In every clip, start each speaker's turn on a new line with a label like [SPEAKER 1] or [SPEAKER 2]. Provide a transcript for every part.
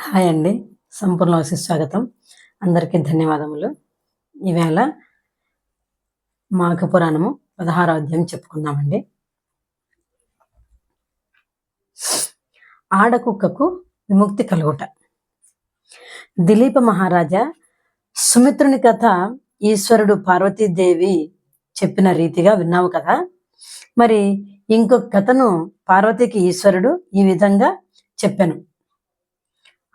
[SPEAKER 1] Hi అండి. సంపూర్ణ స్వాగతం. అందరికీ ధన్యవాదములు. ఈవేళ మాఘ పురాణము పదహారో అధ్యాయం చెప్పుకుందామండి. ఆడకుక్కకు విముక్తి కలుగుట. దిలీప మహారాజా సుమిత్రుని కథ ఈశ్వరుడు పార్వతీదేవి చెప్పిన రీతిగా విన్నావు కదా? మరి ఇంకొక కథను పార్వతికి ఈశ్వరుడు ఈ విధంగా చెప్పాను.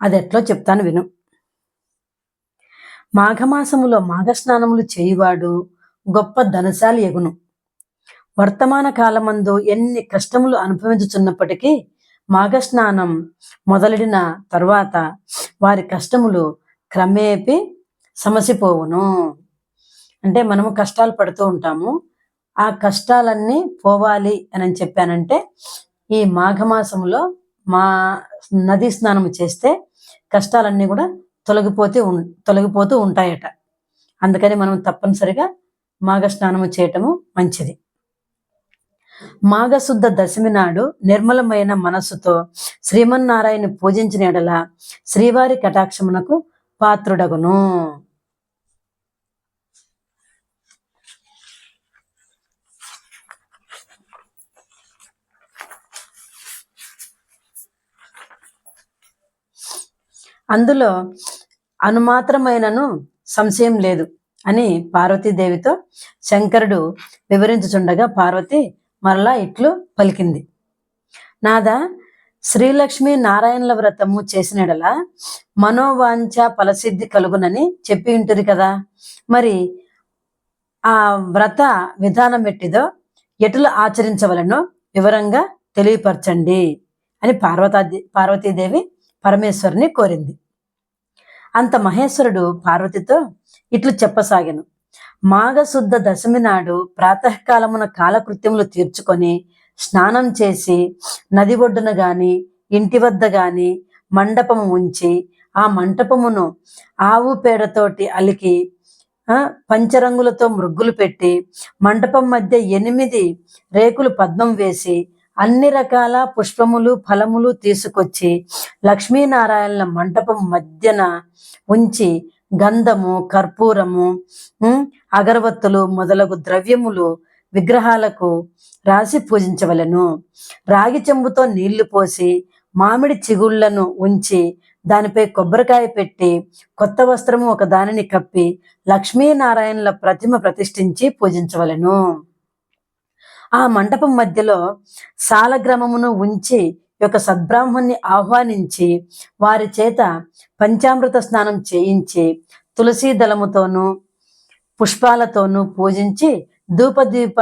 [SPEAKER 1] అది ఎట్లో చెప్తాను విను. మాఘమాసములో మాఘస్నానములు చేయువాడు గొప్ప ధనశాలి ఎగును. వర్తమాన కాలమందు ఎన్ని కష్టములు అనుభవించుచున్నప్పటికీ మాఘస్నానం మొదలెడిన తరువాత వారి కష్టములు క్రమేపి సమసిపోవును. అంటే మనము కష్టాలు పడుతూ ఉంటాము. ఆ కష్టాలన్నీ పోవాలి అని చెప్పానంటే ఈ మాఘమాసములో మా నదీ స్నానం చేస్తే కష్టాలన్నీ కూడా తొలగిపోతే ఉం- తొలగిపోతూ ఉంటాయట. అందుకని మనం తప్పనిసరిగా మాఘ స్నానము చేయటము మంచిది. మాఘశుద్ధ దశమి నాడు నిర్మలమైన మనస్సుతో శ్రీమన్నారాయణ పూజించిన ఎడల శ్రీవారి కటాక్షమునకు పాత్రుడగును. అందులో అనుమాత్రమైనను సంశయం లేదు అని పార్వతీదేవితో శంకరుడు వివరించుచుండగా పార్వతి మరలా ఇట్లు పలికింది. నాదా శ్రీలక్ష్మి నారాయణల వ్రతము చేసినడల మనోవాంఛ ఫలసిద్ధి కలుగునని చెప్పి ఉంటుంది కదా. మరి ఆ వ్రత విధానం ఎట్టిదో ఎటులు ఆచరించవలనో వివరంగా తెలియపరచండి అని పార్వతాది పార్వతీదేవి పరమేశ్వరుని కోరింది. అంత మహేశ్వరుడు పార్వతితో ఇట్లు చెప్పసాగాను. మాఘశుద్ధ దశమి నాడు ప్రాతకాలమున కాలకృత్యములు తీర్చుకొని స్నానం చేసి నది ఒడ్డున గాని ఇంటి వద్ద గాని మండపము ఉంచి ఆ మంటపమును ఆవు పేడతోటి అలికి పంచరంగులతో మృగ్గులు పెట్టి మండపం మధ్య ఎనిమిది రేకులు పద్మం వేసి అన్ని రకాల పుష్పములు ఫలములు తీసుకొచ్చి లక్ష్మీనారాయణల మంటపం మధ్యన ఉంచి గంధము కర్పూరము అగరవత్తులు మొదలగు ద్రవ్యములు విగ్రహాలకు రాసి పూజించవలెను. రాగి చెంబుతో నీళ్ళు పోసి మామిడి చిగుళ్ళను ఉంచి దానిపై కొబ్బరికాయ పెట్టి కొత్త వస్త్రము ఒక దానిని కప్పి లక్ష్మీనారాయణల ప్రతిమ ప్రతిష్ఠించి పూజించవలెను. ఆ మండపం మధ్యలో సాలగ్రామమును ఉంచి ఒక సద్బ్రాహ్మణ్ణి ఆహ్వానించి వారి చేత పంచామృత స్నానం చేయించి తులసీ దళముతోనూ పుష్పాలతోనూ పూజించి ధూపదీప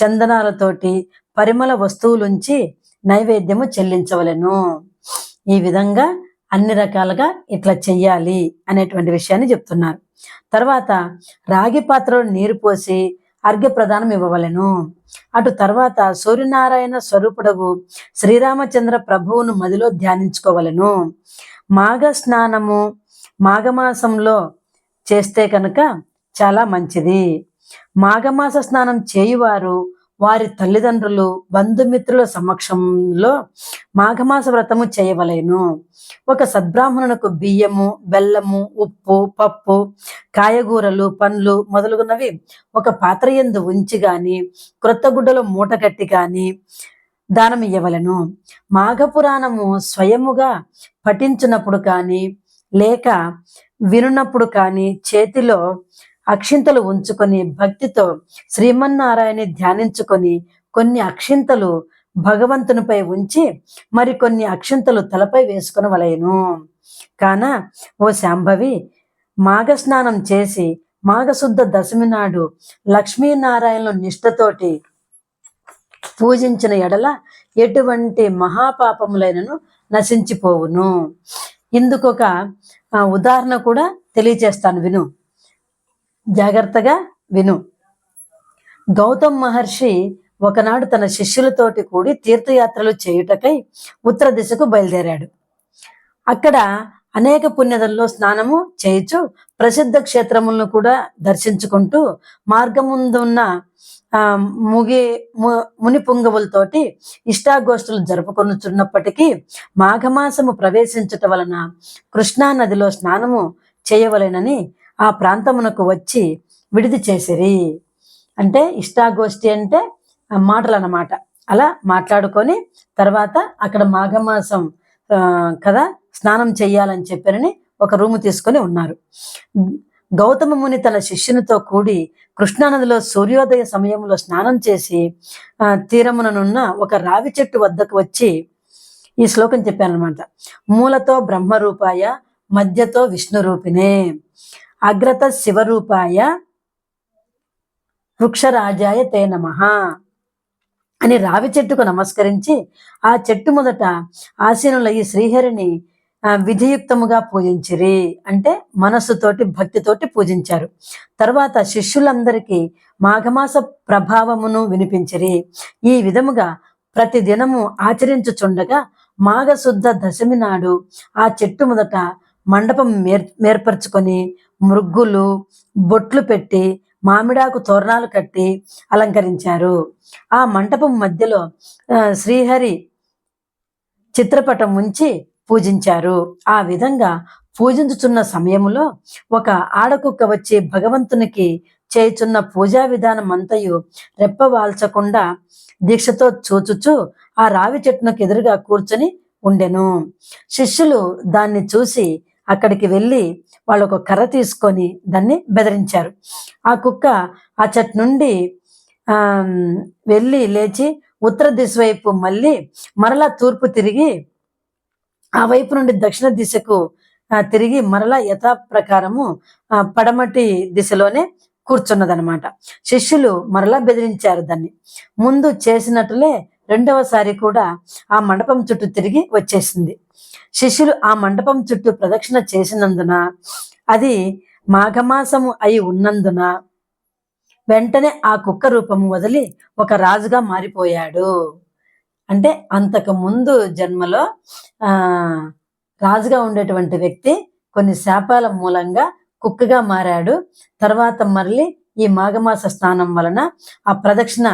[SPEAKER 1] చందనాలతోటి పరిమళ వస్తువులుంచి నైవేద్యము చెల్లించవలెను. ఈ విధంగా అన్ని రకాలుగా ఇట్లా చెయ్యాలి అనేటువంటి విషయాన్ని చెప్తున్నారు. తర్వాత రాగి పాత్రలో నీరు పోసి అర్ఘ్యప్రదానం ఇవ్వవలెను. అటు తర్వాత సూర్యనారాయణ స్వరూపుడగు శ్రీరామచంద్ర ప్రభువును మదిలో ధ్యానించుకోవలెను. మాఘ స్నానము మాఘమాసంలో చేస్తే కనుక చాలా మంచిది. మాఘమాస స్నానం చేయువారు వారి తల్లిదండ్రులు బంధుమిత్రుల సమక్షంలో మాఘమాస వ్రతము చేయవలెను. ఒక సద్బ్రాహ్మణునకు బియ్యము బెల్లము ఉప్పు పప్పు కాయగూరలు పండ్లు మొదలగునవి ఒక పాత్ర ఎందు ఉంచి గాని క్రొత్త గుడ్డలో మూట కట్టి గాని దానం ఇవ్వవలను మాఘపురాణము స్వయముగా పఠించినప్పుడు కానీ లేక వినున్నప్పుడు కానీ చేతిలో అక్షింతలు ఉంచుకొని భక్తితో శ్రీమన్నారాయణని ధ్యానించుకొని కొన్ని అక్షింతలు భగవంతునిపై ఉంచి మరికొన్ని అక్షింతలు తలపై వేసుకుని వలయను. కాన ఓ శాంభవి మాఘస్నానం చేసి మాఘశుద్ధ దశమి నాడు లక్ష్మీనారాయణను నిష్ఠతోటి పూజించిన ఎడల ఎటువంటి మహాపాపములైనను నశించిపోవును. ఇందుకొక ఉదాహరణ కూడా తెలియచేస్తాను విను. జాగ్రత్తగా విను. గౌతమ్ మహర్షి ఒకనాడు తన శిష్యులతోటి కూడి తీర్థయాత్రలు చేయుటకై ఉత్తర దిశకు బయలుదేరాడు. అక్కడ అనేక పుణ్యదల్లో స్నానము చేయుచు ప్రసిద్ధ క్షేత్రములను కూడా దర్శించుకుంటూ మార్గం ముందున్న ఆ, ముగి ము- ముని పుంగవులతోటి ఇష్టాగోష్ఠులు జరుపుకొనుచున్నప్పటికీ మాఘమాసము ప్రవేశించుట వలన కృష్ణా నదిలో స్నానము చేయవలెనని ఆ ప్రాంతమునకు వచ్చి విడిది చేసిరి. అంటే ఇష్టాగోష్ఠి అంటే మాటలు అన్నమాట అలా మాట్లాడుకొని తర్వాత అక్కడ మాఘమాసం కదా స్నానం చేయాలని చెప్పారని ఒక రూము తీసుకొని ఉన్నారు. గౌతమ ముని తన శిష్యునితో కూడి కృష్ణానదిలో సూర్యోదయ సమయంలో స్నానం చేసి తీరముననున్న ఒక రావి చెట్టు వద్దకు వచ్చి ఈ శ్లోకం చెప్పానమాట మూలతో బ్రహ్మరూపాయ మధ్యతో విష్ణు రూపినే అగ్రత శివరూపాయ వృక్షరాజాయ తే నమః అని రావి చెట్టుకు నమస్కరించి ఆ చెట్టు మొదట ఆసీనుల ఈ శ్రీహరిని విధియుక్తముగా పూజించిరి అంటే మనస్సుతోటి భక్తితోటి పూజించారు. తర్వాత శిష్యులందరికీ మాఘమాస ప్రభావమును వినిపించిరి. ఈ విధముగా ప్రతి దినము ఆచరించుచుండగా మాఘశుద్ధ దశమి నాడు ఆ చెట్టు మొదట మండపం మేర్ ఏర్పరచుకొని మృగ్గులు బొట్లు పెట్టి మామిడాకు తోరణాలు కట్టి అలంకరించారు. ఆ మంటపం మధ్యలో శ్రీహరి చిత్రపటం ఉంచి పూజించారు. ఆ విధంగా పూజించుచున్న సమయములో ఒక ఆడకుక్క వచ్చి భగవంతునికి చేయుచున్న పూజా విధానం అంతయు రెప్పవాల్చకుండా దీక్షతో చూచుచు ఆ రావి చెట్టునకు ఎదురుగా కూర్చొని ఉండెను. శిష్యులు దాన్ని చూసి అక్కడికి వెళ్ళి వాళ్ళు ఒక కర్ర తీసుకొని దాన్ని బెదిరించారు. ఆ కుక్క ఆ చెట్టు నుండి ఆ వెళ్ళి లేచి ఉత్తర దిశ వైపు మళ్ళీ మరలా తూర్పు తిరిగి ఆ వైపు నుండి దక్షిణ దిశకు తిరిగి మరలా యథా ప్రకారము పడమటి దిశలోనే కూర్చున్నదనమాట శిష్యులు మరలా బెదిరించారు దాన్ని. ముందు చేసినట్లే రెండవసారి కూడా ఆ మండపం చుట్టూ తిరిగి వచ్చేసింది. శిష్యులు ఆ మండపం చుట్టూ ప్రదక్షిణ చేసినందున అది మాఘమాసము అయి ఉన్నందున వెంటనే ఆ కుక్క రూపము వదిలి ఒక రాజుగా మారిపోయాడు. అంటే అంతకు ముందు జన్మలో ఆ రాజుగా ఉండేటువంటి వ్యక్తి కొన్ని శాపాల మూలంగా కుక్కగా మారాడు. తర్వాత మళ్ళీ ఈ మాఘమాస స్నానం వలన ఆ ప్రదక్షిణ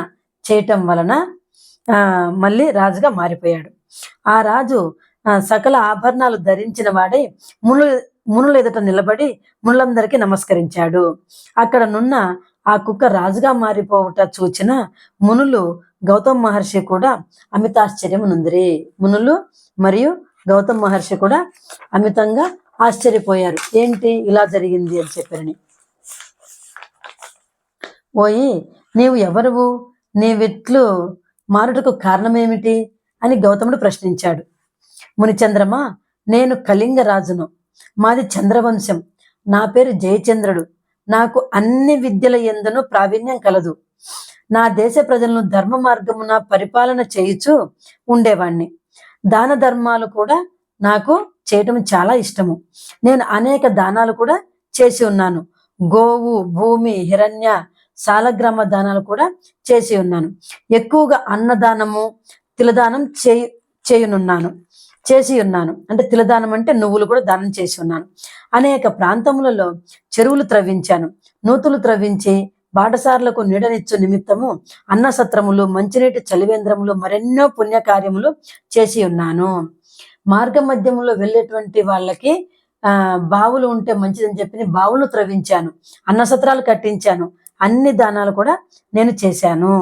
[SPEAKER 1] చేయటం వలన ఆ మళ్ళీ రాజుగా మారిపోయాడు. ఆ రాజు సకల ఆభరణాలు ధరించిన వాడే మునులు మునుల ఎదుట నిలబడి మునులందరికీ నమస్కరించాడు. అక్కడ నున్న ఆ కుక్క రాజుగా మారిపోవుట చూచిన మునులు గౌతమ్ మహర్షి కూడా అమితాశ్చర్యమునుందిరి. మునులు మరియు గౌతమ్ మహర్షి కూడా అమితంగా ఆశ్చర్యపోయారు. ఏంటి ఇలా జరిగింది అని చెప్పారని ఓయి నీవు ఎవరువు? నీవిట్లు మారుటకు కారణమేమిటి? అని గౌతముడు ప్రశ్నించాడు. మునిచంద్రమా నేను కళింగ రాజును మాది చంద్రవంశం. నా పేరు జయచంద్రుడు. నాకు అన్ని విద్యల ఎందును ప్రావీణ్యం కలదు. నా దేశ ప్రజలను ధర్మ మార్గమున పరిపాలన చేయుచు ఉండేవాణ్ణి. దాన ధర్మాలు కూడా నాకు చేయటం చాలా ఇష్టము. నేను అనేక దానాలు కూడా చేసి ఉన్నాను. గోవు భూమి హిరణ్య సాలగ్రామ దానాలు కూడా చేసి ఉన్నాను. ఎక్కువగా అన్నదానము తిలదానం చేయు చేయునున్నాను. చేసి ఉన్నాను. అంటే తిలదానం అంటే నువ్వులు కూడా దానం చేసి ఉన్నాను. అనేక ప్రాంతములలో చెరువులు త్రవ్వించాను. నూతులు త్రవ్వించి బాటసారులకు నీడనిచ్చు నిమిత్తము అన్నసత్రములు మంచినీటి చలివేంద్రములు మరెన్నో పుణ్యకార్యములు చేసి ఉన్నాను. మార్గ మధ్యములో వెళ్ళేటువంటి వాళ్ళకి ఆ బావులు ఉంటే మంచిదని చెప్పి బావులు త్రవ్వించాను. అన్నసత్రాలు కట్టించాను. అన్ని దానాలు కూడా నేను చేశాను.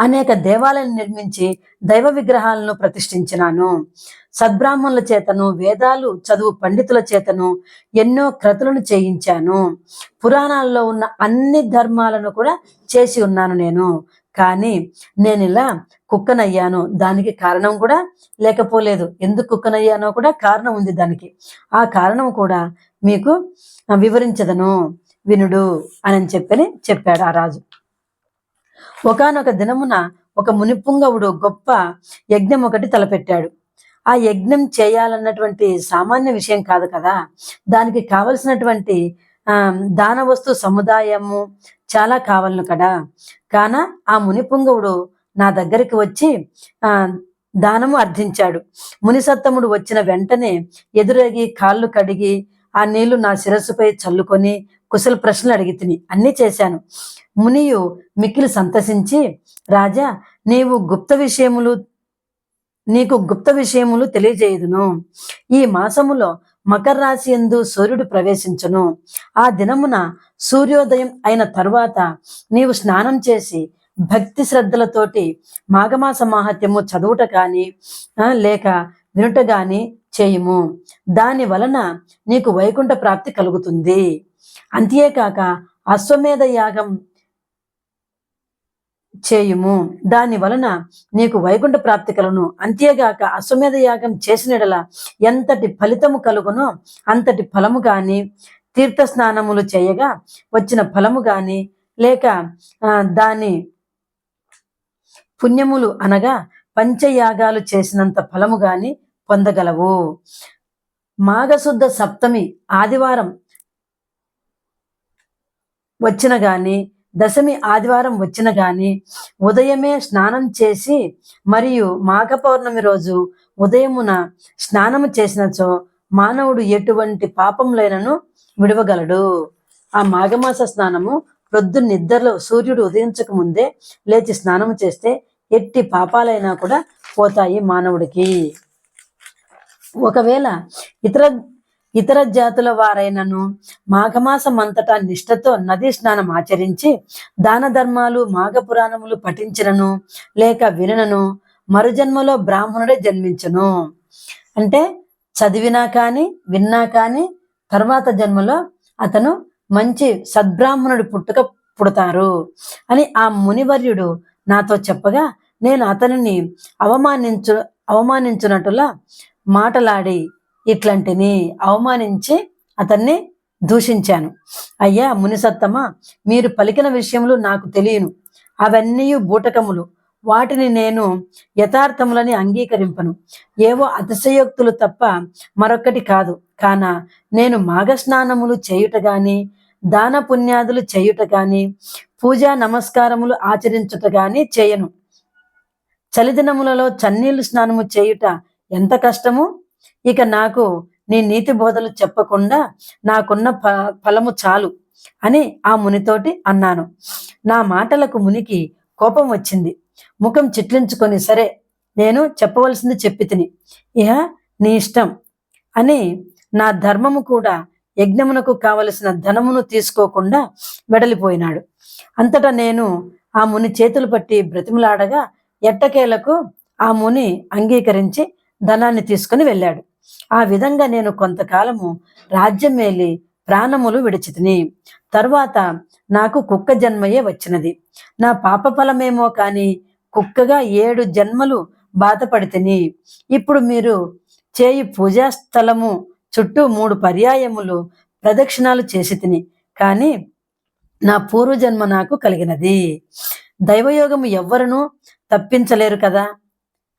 [SPEAKER 1] అనేక దేవాలయాలు నిర్మించి దైవ విగ్రహాలను ప్రతిష్ఠించినాను. సద్బ్రాహ్మణుల చేతను వేదాలు చదువు పండితుల చేతను ఎన్నో క్రతులను చేయించాను. పురాణాల్లో ఉన్న అన్ని ధర్మాలను కూడా చేసి ఉన్నాను నేను. కానీ నేను ఇలా కుక్కనయ్యాను. దానికి కారణం కూడా లేకపోలేదు. ఎందుకు కుక్కనయ్యానో కూడా కారణం ఉంది దానికి. ఆ కారణం కూడా మీకు వివరించదను. వినుడు అని చెప్పని చెప్పాడు ఆ రాజు. ఒకానొక దినమున ఒక మునిపుంగవుడు గొప్ప యజ్ఞం ఒకటి తలపెట్టాడు. ఆ యజ్ఞం చేయాలన్నటువంటి సామాన్య విషయం కాదు కదా. దానికి కావలసినటువంటి ఆ దాన వస్తు సముదాయము చాలా కావాలను కదా. కాన ఆ మునిపుంగవుడు నా దగ్గరికి వచ్చి ఆ దానము అర్థించాడు. మునిసత్తముడు వచ్చిన వెంటనే ఎదురగి కాళ్ళు కడిగి ఆ నీళ్ళు నా శిరస్సుపై చల్లుకొని కుశల ప్రశ్నలు అడిగితిని అన్ని అన్నీ చేశాను. మునియు మిక్కిలి సంతసించి రాజా నీవు గుప్త విషయములు నీకు గుప్త విషయములు తెలియజేయుదును. ఈ మాసములో మకర రాశి ఎందు సూర్యుడు ప్రవేశించును. ఆ దినమున సూర్యోదయం అయిన తరువాత నీవు స్నానం చేసి భక్తి శ్రద్ధలతోటి మాఘమాస మాహత్యము చదువుట కాని లేక వినుట కానీ చేయుము. దాని వలన నీకు వైకుంఠ ప్రాప్తి కలుగుతుంది. అంతేకాక అశ్వమేధ యాగం చేయుము. దాని వలన నీకు వైకుంఠ ప్రాప్తి కలుగును. అంతేగాక అశ్వమేధ యాగం చేసినడల ఎంతటి ఫలితము కలుగునో అంతటి ఫలము కానీ తీర్థ స్నానములు చేయగా వచ్చిన ఫలము గాని లేక ఆ, దాని పుణ్యములు అనగా పంచయాగాలు చేసినంత ఫలము గాని పొందగలవు. మాఘశుద్ధ సప్తమి ఆదివారం వచ్చిన గాని దశమి ఆదివారం వచ్చిన గాని ఉదయమే స్నానం చేసి మరియు మాఘ పౌర్ణమి రోజు ఉదయమున స్నానము చేసినచో మానవుడు ఎటువంటి పాపములైనను విడవగలడు. ఆ మాఘమాస స్నానము ప్రొద్దు నిద్రలో సూర్యుడు ఉదయించక ముందే లేచి స్నానము చేస్తే ఎట్టి పాపాలైనా కూడా పోతాయి మానవుడికి. ఒకవేళ ఇతర ఇతర జాతుల వారైనను మాఘమాసం అంతటా నిష్ఠతో నదీ స్నానం ఆచరించి దాన ధర్మాలు మాఘ పురాణములు పఠించినను లేక వినను మరుజన్మలో బ్రాహ్మణుడే జన్మించను. అంటే చదివినా కానీ విన్నా కానీ తర్వాత జన్మలో అతను మంచి సద్బ్రాహ్మణుడు పుట్టుక పుడతారు అని ఆ మునివర్యుడు నాతో చెప్పగా నేను అతనిని అవమానించు అవమానించినట్టులా మాటలాడి ఇట్లాంటిని అవమానించి అతన్ని దూషించాను. అయ్యా మునిసత్తమ మీరు పలికిన విషయములు నాకు తెలియను. అవన్నీ బూటకములు. వాటిని నేను యథార్థములని అంగీకరింపను. ఏవో అతిశయోక్తులు తప్ప మరొకటి కాదు. కాన నేను మాఘస్నానములు చేయుట గాని దాన పుణ్యాదులు చేయుట గాని పూజా నమస్కారములు ఆచరించుట గాని చేయను. చలిదినములలో చన్నీళ్ళు స్నానము చేయుట ఎంత కష్టము? ఇక నాకు నీ నీతి బోధలు చెప్పకుండా నాకున్న ప ఫలము చాలు అని ఆ మునితోటి అన్నాను. నా మాటలకు మునికి కోపం వచ్చింది. ముఖం చిట్లించుకొని సరే నేను చెప్పవలసింది చెప్పి తిని. ఇహ నీ ఇష్టం అని నా ధర్మము కూడా యజ్ఞమునకు కావలసిన ధనమును తీసుకోకుండా వెడలిపోయినాడు. అంతటా నేను ఆ ముని చేతులు పట్టి బ్రతిమలాడగా ఎట్టకేలకు ఆ ముని అంగీకరించి ధనాన్ని తీసుకుని వెళ్ళాడు. ఆ విధంగా నేను కొంతకాలము రాజ్యం మేలి ప్రాణములు విడిచితిని. తర్వాత నాకు కుక్క జన్మయే వచ్చినది. నా పాప ఫలమేమో కానీ కుక్కగా ఏడు జన్మలు బాధపడితిని. ఇప్పుడు మీరు చేయి పూజా స్థలము చుట్టూ మూడు పర్యాయములు ప్రదక్షిణాలు చేసి తిని కానీ నా పూర్వజన్మ నాకు కలిగినది. దైవయోగము ఎవ్వరునూ తప్పించలేరు కదా?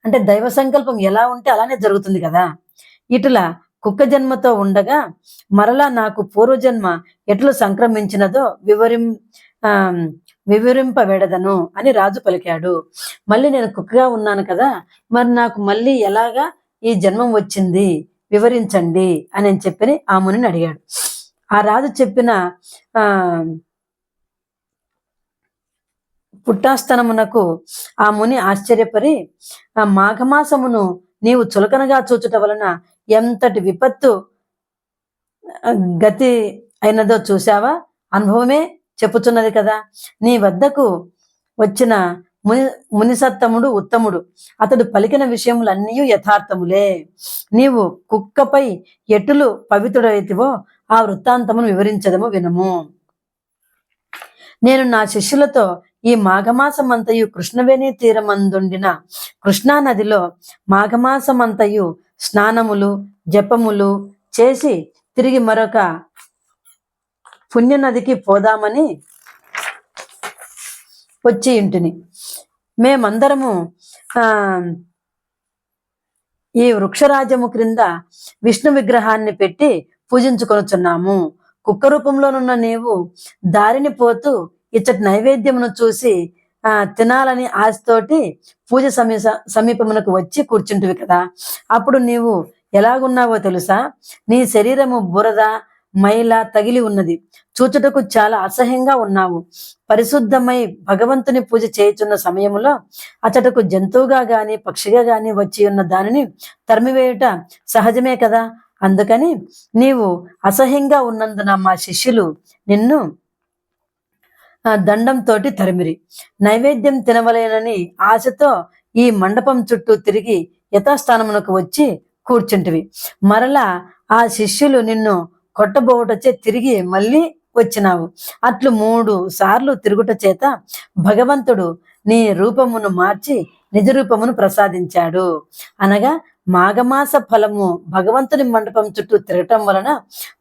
[SPEAKER 1] అంటే దైవ సంకల్పం ఎలా ఉంటే అలానే జరుగుతుంది కదా. ఇటులా కుక్క జన్మతో ఉండగా మరలా నాకు పూర్వజన్మ ఎట్లు సంక్రమించినదో వివరిం ఆ, వివరింపబెడదను అని రాజు పలికాడు. మళ్ళీ నేను కుక్కగా ఉన్నాను కదా మరి నాకు మళ్ళీ ఎలాగా ఈ జన్మం వచ్చింది? వివరించండి అని చెప్పి ఆ మునిని అడిగాడు. ఆ రాజు చెప్పిన పుట్టాస్తనమునకు ఆ ముని ఆశ్చర్యపరి ఆ మాఘమాసమును నీవు చులకనగా చూచుట వలన ఎంతటి విపత్తు గతి అయినదో చూశావా? అనుభవమే చెప్పుచున్నది కదా. నీ వద్దకు వచ్చిన ముని మునిసత్తముడు ఉత్తముడు. అతడు పలికిన విషయములన్నీ యథార్థములే. నీవు కుక్కపై ఎటులు పవిత్రుడైతివో ఆ వృత్తాంతమును వివరించదము వినము. నేను నా శిష్యులతో ఈ మాఘమాసమంతయు కృష్ణవేణి తీరమందుండిన కృష్ణా నదిలో మాఘమాసమంతయు స్నానములు జపములు చేసి తిరిగి మరొక పుణ్యనదికి పోదామని వచ్చి ఇంటిని మేమందరము ఆ ఈ వృక్షరాజము క్రింద విష్ణు విగ్రహాన్ని పెట్టి పూజించుకొనుచున్నాము. కుక్క రూపంలోనున్న నీవు దారిని పోతూ ఇచ్చటి నైవేద్యమును చూసి ఆ, తినాలని ఆశతోటి పూజ సమీ సమీపమునకు వచ్చి కూర్చుంటివి కదా. అప్పుడు నీవు ఎలాగున్నావో తెలుసా? నీ శరీరము బురద మైల తగిలి ఉన్నది. చూచుటకు చాలా అసహ్యంగా ఉన్నావు. పరిశుద్ధమై భగవంతుని పూజ చేయుచున్న సమయంలో అతటకు జంతువుగా గాని పక్షిగా గాని వచ్చి ఉన్న దానిని తరిమివేయుట సహజమే కదా. అందుకని నీవు అసహ్యంగా ఉన్నందున మా శిష్యులు నిన్ను దండంతోటి తరిమిరి. నైవేద్యం తినవలేనని ఆశతో ఈ మండపం చుట్టూ తిరిగి యథాస్థానమునకు వచ్చి కూర్చుంటివి. మరలా ఆ శిష్యులు నిన్ను కొట్టబోవుటచే తిరిగి మళ్ళీ వచ్చినావు. అట్లు మూడు సార్లు తిరుగుట చేత భగవంతుడు నీ రూపమును మార్చి నిజరూపమును ప్రసాదించాడు. అనగా మాఘమాస ఫలము భగవంతుని మండపం చుట్టూ తిరగటం వలన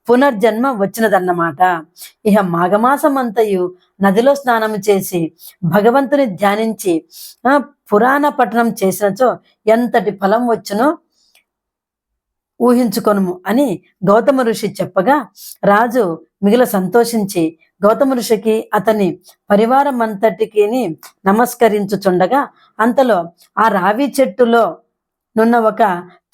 [SPEAKER 1] పునర్జన్మ వచ్చినదన్నమాట. ఇహ మాఘమాసమంతయు నదిలో స్నానం చేసి భగవంతుని ధ్యానించి ఆ, పురాణ పఠనం చేసినచో ఎంతటి ఫలం వచ్చునో ఊహించుకొనుము అని గౌతమ ఋషి చెప్పగా రాజు మిగిల సంతోషించి గౌతమ ఋషికి అతని పరివారం అంతటికి నమస్కరించుచుండగా అంతలో ఆ రావి చెట్టులో నున్న ఒక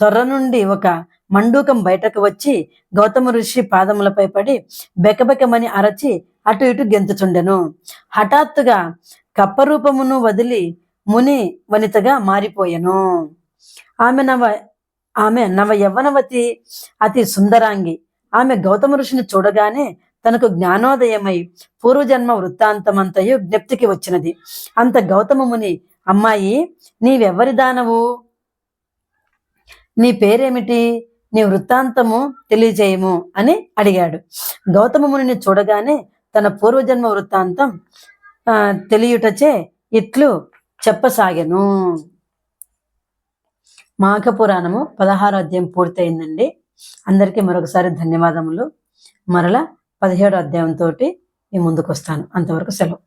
[SPEAKER 1] తొర్ర నుండి ఒక మండూకం బయటకు వచ్చి గౌతమ ఋషి పాదములపై పడి బెకబెకమని అరచి అటు ఇటు గెంతుచుండెను. హఠాత్తుగా కప్పరూపమును వదిలి ముని వనితగా మారిపోయెను. ఆమె నవ ఆమె నవ యవ్వనవతి అతి సుందరాంగి. ఆమె గౌతమ ఋషిని చూడగానే తనకు జ్ఞానోదయమై పూర్వజన్మ వృత్తాంతమంతయు జ్ఞప్తికి వచ్చినది. అంత గౌతమ ముని అమ్మాయి నీవెవరి దానవు? నీ పేరేమిటి? నీ వృత్తాంతము తెలియజేయము అని అడిగాడు. గౌతమ మునిని చూడగానే తన పూర్వజన్మ వృత్తాంతం ఆ, తెలియుటచే ఇట్లు చెప్పసాగెను. మాఘ పురాణము పదహారో అధ్యాయం పూర్తయిందండి. అందరికీ మరొకసారి ధన్యవాదములు. మరలా పదిహేడో అధ్యాయంతో నేను ముందుకు వస్తాను అంతవరకు సెలవు.